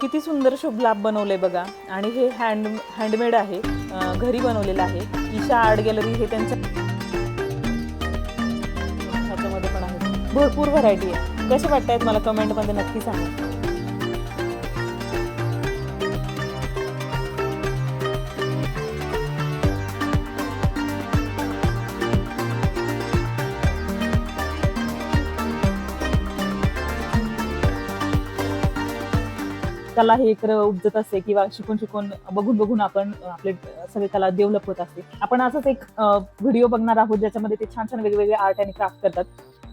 किती सुंदर शुभ लाभ बनवले बघा. आणि हे हँड हँडमेड आहे. घरी बनवलेलं आहे. ईशा आर्ट गॅलरी हे त्यांच्या ह्याच्यामध्ये पण आहे. भरपूर व्हरायटी आहे. कसे आहेत मला कमेंटमध्ये नक्की सांगा. कला हे एक उपजत असते किंवा शिकून शिकून बघून बघून आपण आपले सगळे कला डेव्हलप होत असते. आपण असंच एक व्हिडिओ बघणार आहोत ज्याच्यामध्ये ते छान छान वेगवेगळे आर्ट आणि क्राफ्ट करतात.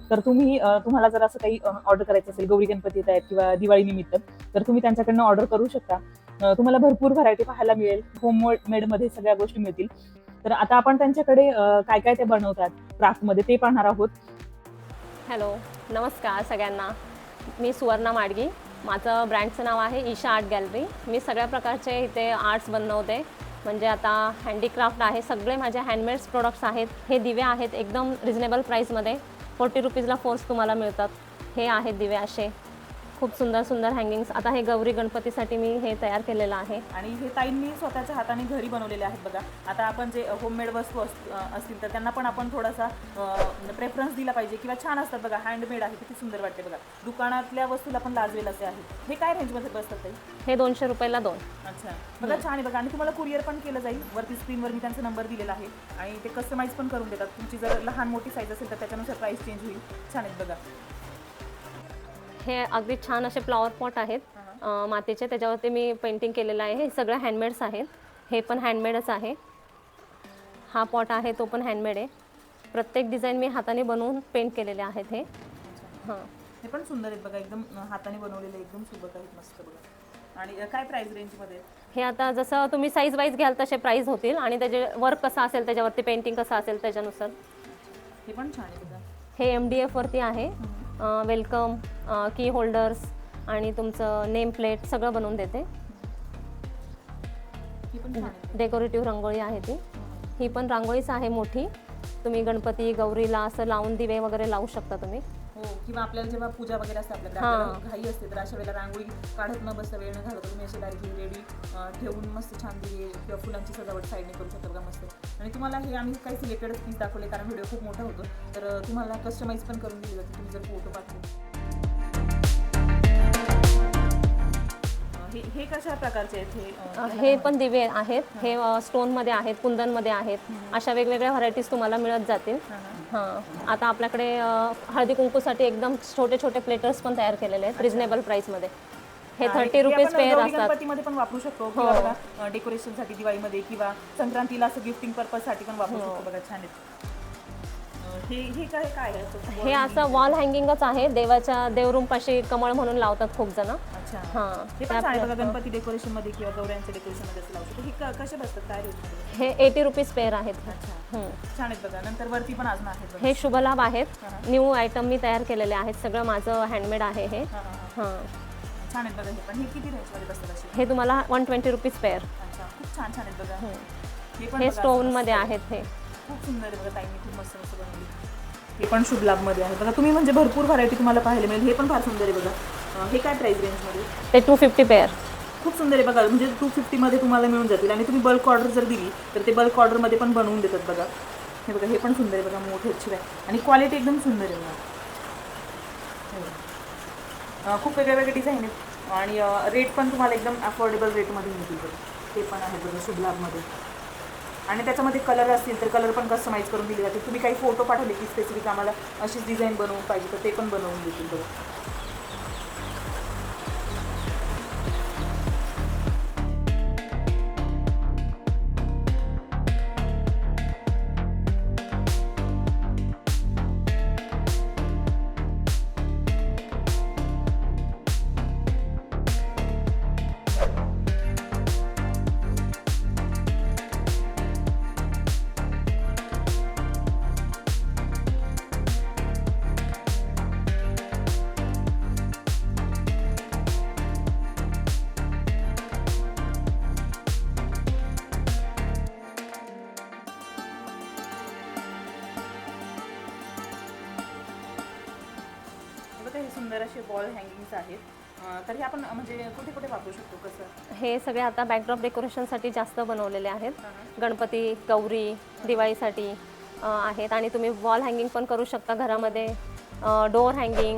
तर तुम्ही तुम्हाला जर असं काही ऑर्डर करायचं असेल गौरी गणपती येत आहेत किंवा दिवाळी निमित्त तर तुम्ही त्यांच्याकडनं ऑर्डर करू शकता. तुम्हाला भरपूर व्हरायटी पाहायला मिळेल. होम मेडमध्ये सगळ्या गोष्टी मिळतील. तर आता आपण त्यांच्याकडे काय काय ते बनवतात क्राफ्टमध्ये ते पाहणार आहोत. हॅलो नमस्कार सगळ्यांना. मी सुवर्णा माडगी. माझं ब्रँडचं नाव आहे ईशा आर्ट गॅलरी. मी सगळ्या प्रकारचे इथे आर्ट्स बनवते. म्हणजे आता हँडीक्राफ्ट आहे सगळे माझे हँडमेड्स प्रोडक्ट्स आहेत. हे दिवे आहेत एकदम रिजनेबल प्राईसमध्ये फोर्टी रुपीजला फोर्स तुम्हाला मिळतात. हे आहेत दिवे असे. खूप सुंदर सुंदर हँगिंग्स आता हे गौरी गणपतीसाठी मी हे तयार केलेलं आहे. आणि हे ताईंनी स्वतःच्या हाताने घरी बनवलेले आहेत बघा. आता आपण जे होममेड वस्तू असतील तर त्यांना पण आपण थोडासा प्रेफरन्स दिला पाहिजे किंवा छान असतात बघा. हँडमेड आहे किती सुंदर वाटते बघा. दुकानातल्या वस्तूला पण लाजवेल असे आहेत. हे काय रेंजमध्ये बसतात ताई? हे दोनशे रुपयाला दोन. अच्छा. बघा छान आहे बघा. आणि तुम्हाला कुरिअर पण केलं जाईल. वरती स्क्रीनवर मी त्यांचा नंबर दिलेला आहे. आणि ते कस्टमाइज पण करून देतात. तुमची जर लहान मोठी साईज असेल तर त्याच्यानुसार प्राइस चेंज होईल. छान आहेत बघा. हे अगदी छान असे फ्लॉवर पॉट आहेत. अं, मातीचे त्याच्यावरती मी पेंटिंग केलेलं आहे. हे सगळं हँडमेड्स आहेत. हे पण हँडमेडच आहे. हा पॉट आहे तो पण हँडमेड आहे. प्रत्येक डिझाईन मी हाताने बनवून पेंट केलेले आहेत हे. हां. हे पण सुंदर आहेत बघा एकदम अं, हाताने बनवलेले एकदम सुबक आहेत मस्त बघा. आणि अं, काय प्राइस रेंजमध्ये हे आता जसं तुम्ही साईज वाईज घ्याल तसे प्राईस होतील आणि त्याचे वर्क कसं असेल त्याच्यावरती पेंटिंग कसं असेल त्याच्यानुसार. हे पण छान आहे बघा. हे एम डी एफवरती आहे. वेलकम की होल्डर्स आणि तुमचं नेम प्लेट सगळं बनवून देते. ही डेकोरेटिव्ह रांगोळी आहे ती. ही पण रांगोळीच आहे मोठी. तुम्ही गणपती गौरीला असं लावून दिवे वगैरे लावू शकता तुम्ही. हो किंवा आपल्याला जेव्हा पूजा वगैरे असते. आपल्याला घाई असते तर अशा वेळेला रांगोळी काढत न बसता वेळ न घालवता तुम्ही अशी डायरेक्टली रेडी ठेवून मस्त छान दिली किंवा फुलांची सजावट साईडने करू शकता बघा मस्त. आणि तुम्हाला हे आम्ही काही सिलेक्टेडच पीस दाखवले कारण व्हिडिओ खूप मोठा होतो. तर तुम्हाला कस्टमाइज पण करून दिली जाते तुम्ही जर फोटो पाठवले. हे कशा प्रकारचे आहेत हे हे पण दिवे आहेत. हे स्टोनमध्ये आहेत कुंदनमध्ये आहेत. अशा वेगवेगळ्या व्हरायटीज तुम्हाला मिळत जातील. हां, आता आपल्याकडे हळदी कुंकूसाठी एकदम छोटे छोटे प्लेटर्स पण तयार केलेले आहेत रिजनेबल प्राईसमध्ये हे थर्टी हे रुपीज पेअर असतात. गणपतीमध्ये पण वापरू शकतो किंवा बघा डेकोरेशनसाठी दिवाळीमध्ये किंवा संक्रांतीला असं गिफ्टिंग पर्पजसाठी पण वापरू शकतो बघा छान आहेत अं, हे हे काय काय आहे असं? हे असं वॉल हँगिंगच आहे. देवाच्या देवरूमपाशी कमळ म्हणून लावतात खूप जण. अच्छा. हां. हे पण छान आहे बघा गणपती डेकोरेशनमध्ये किंवा गौऱ्यांच्या डेकोरेशनमध्ये असं लावू शकतो. हे क- बसतात? काय मध्ये हे एटी रुपीज पेअर आहेत. अच्छा. हं. छान आहेत बघा. नंतर वरती पण अजून आहेत बघा. हे शुभलाभ आहेत. हां. न्यू आयटम मी तयार केलेले आहेत. सगळं माझं हँडमेड आहे हे. हां, हां, हां. हां. छान आहेत बघा हे पण. हे किती रेंजमध्ये बसतात असे? हे तुम्हाला वन ट्वेंटी रुपीज पेअर अच्छा खूप छान छान आहेत बघा. हे. पण हे बघा, स्टोनमध्ये असं आहेत हे. खूप सुंदर आहे बघा ताईंनी खूप मस्त मस्त बनवली. हे पण शुभ लाभमध्ये आहे. बघा तुम्ही म्हणजे भरपूर व्हरायटी तुम्हाला पाहायला मिळेल. हे पण फार सुंदर आहे बघा. अं, हे काय प्राइस रेंजमध्ये ते टू फिफ्टी पेअर खूप सुंदर आहे बघा. म्हणजे टू फिफ्टीमध्ये तुम्हाला मिळून जातील. आणि तुम्ही बल्क ऑर्डर जर दिली तर ते बल्क ऑर्डरमध्ये पण बनवून देतात बघा. हे बघा हे पण सुंदर आहे बघा मोठे शिवाय आणि क्वालिटी एकदम सुंदर आहे बघा. हे. अं, खूप वेगळे वेगळे डिझाईन आहेत. आणि रेट पण तुम्हाला एकदम अफोर्डेबल रेटमध्ये मिळतील ते पण आहे बघा शुभलाभमध्ये. आणि त्याच्यामध्ये कलर असतील तर कलर पण कस्टमाइज करून दिले जाते तुम्ही काही फोटो पाठवले की स्पेसिफिक आम्हाला अशीच डिझाईन बनवून पाहिजे तर ते पण बनवून देतील बघा. असे बॉल हँगिंग्स आहेत. तर हे आपण म्हणजे कुठे कुठे वापरू शकतो कसं? हे सगळे आता बॅकड्रॉप डेकोरेशनसाठी जास्त बनवलेले आहेत. गणपती गौरी दिवाळीसाठी आहेत. आणि तुम्ही वॉल हँगिंग पण करू शकता घरामध्ये. डोअर हँगिंग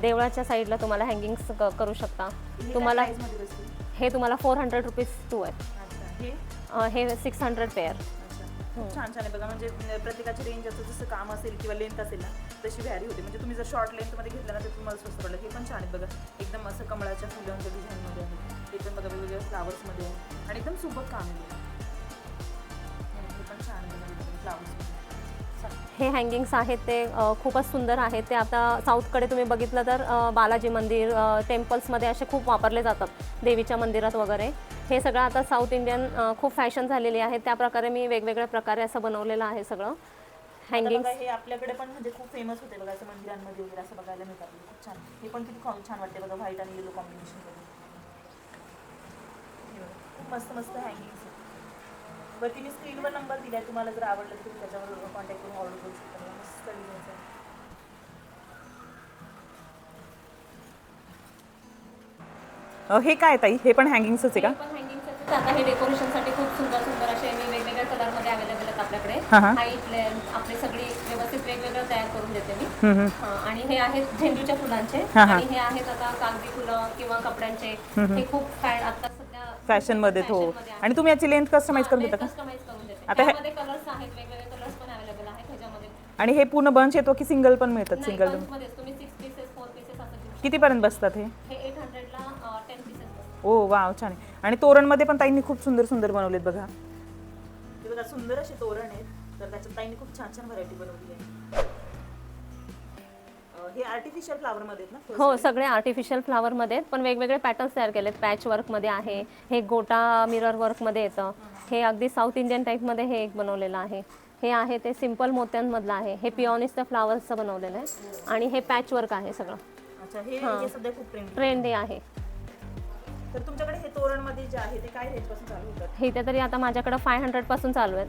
देवळाच्या साईडला तुम्हाला हँगिंग्स करू शकता. तुम्हाला हे तुम्हाला फोर हंड्रेड रुपीज टू अच्छा हे? सिक्स हंड्रेड पेअर खूप छान छान आहे बघा. म्हणजे प्रत्येकाची रेंज असं जसं काम असेल किंवा लेंथ असेल ना तशी व्हॅरी होते. म्हणजे तुम्ही जर शॉर्ट लेंथमध्ये घेतलं ना तर तुम्हाला स्वस्त पडलं. हे पण छान आहे बघा. एकदम असं कमळाच्या फुलांच्या डिझाईनमध्ये आहे. ते पण बघा वेगवेगळ्या फ्लावर्समध्ये आहे. आणि एकदम सुबक काम आहे. हे पण छान आहे हे हँगिंग्स आहेत ते खूपच सुंदर आहेत. ते आता साऊथकडे तुम्ही बघितलं तर बालाजी मंदिर टेम्पल्समध्ये असे खूप वापरले जातात. देवीच्या मंदिरात वगैरे. हे सगळं आता साऊथ इंडियन खूप फॅशन झालेली आहे. त्या प्रकारे मी वेगवेगळ्या प्रकारे असं बनवलेलं आहे सगळं. हँगिंग हे आपल्याकडे पण म्हणजे खूप फेमस होते बघा असं मंदिरांमध्ये वगैरे असं बघायला मिळतात. खूप छान. हे पण किती खा- छान वाटते बघा व्हाईट आणि येलो कॉम्बिनेशन खूप मस्त मस्त हँगिंग्स वरती मी स्क्रीनवर नंबर दिलाय तुम्हाला जर आवडलं तर तुम्ही त्याच्यावर कॉन्टॅक्ट करून ऑर्डर करू शकता. मस्त डिझाईन्स आहे हे काय ताई? हे पण हँगिंग्सच आहे का? हँगिंग आता हे डेकोरेशनसाठी खूप सुंदर सुंदर असे मी वेगवेगळ्या कलरमध्ये अवेलेबल आहेत आपल्याकडे. हा, हा. हाईट लेंथ आपली सगळी व्यवस्थित वेगवेगळं तयार करून देते मी. हम्म, हम्म. हा, आणि हे आहेत झेंडूच्या फुलांचे. हा, हा. आणि हे आहेत आता कागदी फुलं किंवा कपड्यांचे. हे खूप फॅ- आता सध्या फॅशनमध्ये हो. फॅशनमध्ये. आणि तुम्ही याची लेंथ कस्टमाइज करून देता का? कस्टमाइज करून देते. आता हे- त्यामध्ये कलर्स आहेत वेगवेगळे कलर्स पण अवेलेबल आहेत ह्याच्यामध्ये. आणि हे पूर्ण बंच येतो की सिंगल पण मिळतात? नाही सिंगल bunchमध्येच. तुम्ही सिक्स पीसेस फोर पीसेस असं घेऊ कितीपर्यंत बसतात हे? शकता. हे एट हंड्रेडला टेन पीसेस ओ वाव छान आहे. आणि तोरणमध्ये पण ताईंनी खूप सुंदर सुंदर बनवलेत बघा. हे बघा सुंदर असे तोरण आहेत. तर त्याच्यात ताईंनी खूप छान छान व्हरायटी बनवली आहे. हे आर्टिफिशियल फ्लावर मध्ये आहेत ना? हो सगळे आर्टिफिशियल फ्लावरमध्ये आहेत पण वेगवेगळे पॅटर्न्स तयार केलेत. पॅच वर्कमध्ये आहे हे गोटा मिरर वर्कमध्ये येतं. हे. अगदी साऊथ इंडियन टाईपमध्ये हे एक बनवलेलं आहे. हे आहे ते सिंपल मोत्यांमधलं आहे. हे पिओनिस्टर फ्लावर्सचं बनवलेलं आहे. आणि हे पॅच वर्क आहे सगळं. हे हे. ट्रेंडी आहे. तर तुमच्याकडे हे तोरणमध्ये जे आहे ते काय रेंजपासून चालू होतात इथे तरी आता माझ्याकडं फाय हंड्रेडपासून चालू आहेत.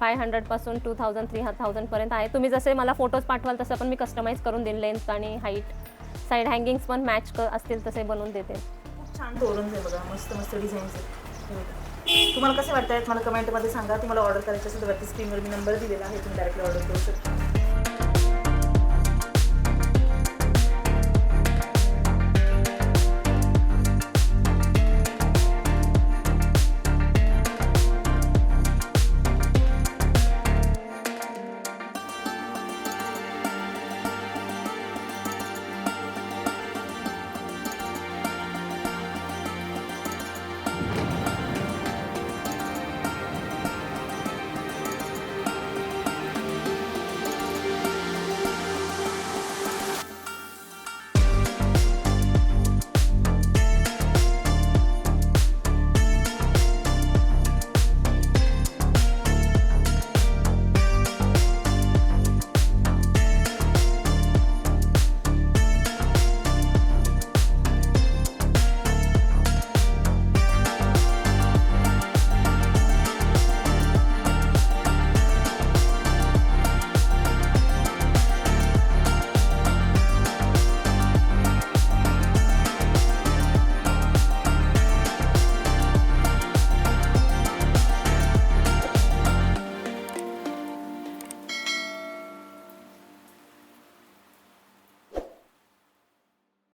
फाय हंड्रेडपासून टू थाउजंड थ्री थाउजंडपर्यंत आहे. तुम्ही जसे मला फोटोज पाठवाल तसं पण मी कस्टमाइज करून देईन लेंथ आणि हाईट साईड हँगिंग्स पण मॅच क असतील तसे बनवून देते. खूप छान तोरण आहे बघा. मस्त मस्त डिझाईन्स आहेत. हे. तुम्हाला कसे वाटत आहेत मला कमेंटमध्ये सांगा. तुम्हाला ऑर्डर करायचे असेल तर वरती स्क्रीनवर मी नंबर दिलेला आहे. तुम्ही डायरेक्टली ऑर्डर करू शकता.